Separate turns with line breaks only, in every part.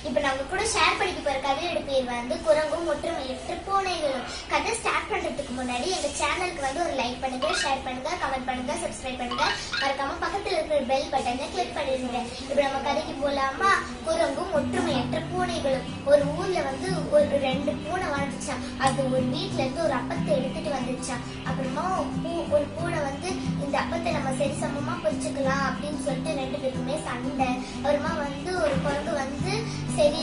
இப்போ நம்ம கூட ஷேர் பண்ணிக்க போற கதையோட பேர் வந்து குரங்கும் ஒற்றுமையற்ற பூனைகளும் கதை ஸ்டார்ட் பண்றதுக்கு முன்னாடி எங்க சேனலுக்கு வந்து ஒரு லைக் பண்ணுங்க ஷேர் பண்ணுங்க கமெண்ட் பண்ணுங்க சப்ஸ்கிரைப் பண்ணுங்க. மறக்காம பக்கத்துல இருக்கிற பெல் பட்டனை கிளிக் பண்ணிடுங்க இப்போ நம்ம கதைக்கு போலாமா? குரங்கும் ஒற்றுமையற்ற பூனைகளும் ஒரு ஊர்ல வந்து ஒரு ரெண்டு பூனை வாழ்ந்துச்சான் அது ஒரு வீட்டுல இருந்து ஒரு அப்பத்தை எடுத்துட்டு வந்துச்சா அப்புறமா பூ- ஒரு பூனை வந்து இந்த அப்பத்தை நம்ம சரி சமமா பிரிச்சுக்கலாம் அப்படின்னு சொல்லிட்டு ரெண்டு பேருக்குமே சண்டை. அப்புறமா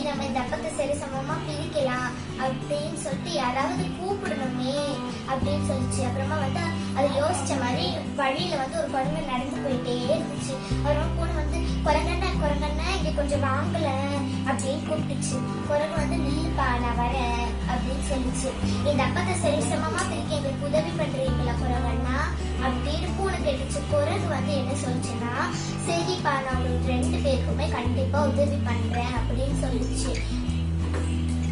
நம்ம இந்த அப்பத்தை சரி சமமா பிரிக்கலாம் அப்படின்னு சொல்லிட்டு யாராவது கூப்பிடணுமே அப்படின்னு சொல்லிச்சு. அப்புறமா வந்து அது யோசிச்ச மாதிரி வழியில வந்து ஒரு குழந்தை நடந்து போயிட்டே இருந்துச்சு. அப்புறமா பூனை வந்து குரங்கண்ணா குரங்கண்ணா இங்க கொஞ்சம் வாங்கல அப்படின்னு கூப்பிட்டுச்சு. குரங்கு வந்து நில்லுப்பா நான் வரேன் அப்படின்னு சொல்லிச்சு. இந்த அப்பத்தை சரி சமமா பிரிக்க எங்களுக்கு உதவி பண்றீங்களா குரங்கண்ணா? அப்படின்னு பூனை கேட்டுச்சு. குரங்கு வந்து என்ன சொல்லுச்சுன்னா சரிப்பா நான் உங்களுக்கு ரெண்டு பேருக்கும் கண்டிப்பா உதவி பண்றேன் அப்படின்னு சொல்லிச்சு.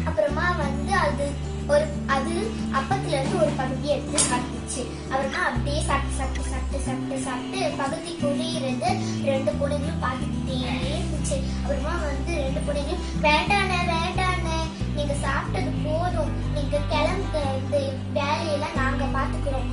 அப்புறமா வந்து அது ஒரு அது அப்பத்துல இருந்து ஒரு பகுதி எடுத்து சாப்பிட்டுச்சு அப்புறமா அப்படியே சாப்பிட்டு சாப்பிட்டு சாப்பிட்டு சாப்பிட்டு சாப்பிட்டு பகுதி குழியிறது ரெண்டு பூனைகளும் பார்த்துக்கிட்டே இருந்துச்சு. அப்புறமா வந்து ரெண்டு பூனைகளும் வேண்டானே வேண்டானே நீங்க சாப்பிட்டது போதும். நீங்க கிளம்பு இந்த வேலையெல்லாம் நாங்க பாத்துக்கிறோம்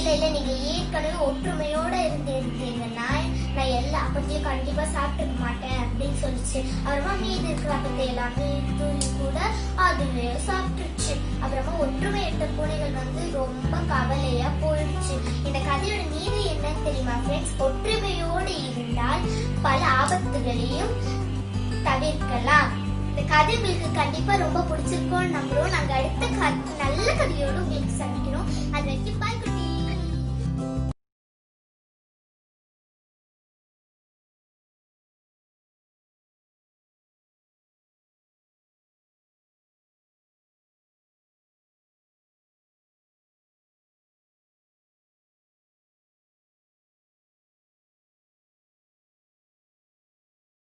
அப்படின்னு சொல்லிச்சு நீங்க ஏற்கனவே ஒற்றுமையோட இருந்திருந்தீங்கன்னா நான் எல்லா அப்பத்தையும் கண்டிப்பா சாப்பிட்டுக்க மாட்டேன் அப்படின்னு சொல்லிச்சு. அப்புறமா மீதி இருக்கிற அப்பத்தை எல்லாமே தூளி கூட அதுவே சாப்பிட்டுருச்சு. அப்புறமா ஒற்றுமை எட்ட பூனைகள் வந்து ரொம்ப கவலையா போயிடுச்சு. இந்த கதையோட நீதி என்னன்னு தெரியுமா ஃப்ரெண்ட்ஸ் ஒற்றுமையோடு இருந்தால் பல ஆபத்துகளையும் தவிர்க்கலாம். இந்த கதை உங்களுக்கு கண்டிப்பா ரொம்ப பிடிச்சிருக்கோம் நம்புறோம். நாங்க அடுத்த கதை நல்ல கதையோடு உங்களுக்கு சந்திப்போம்.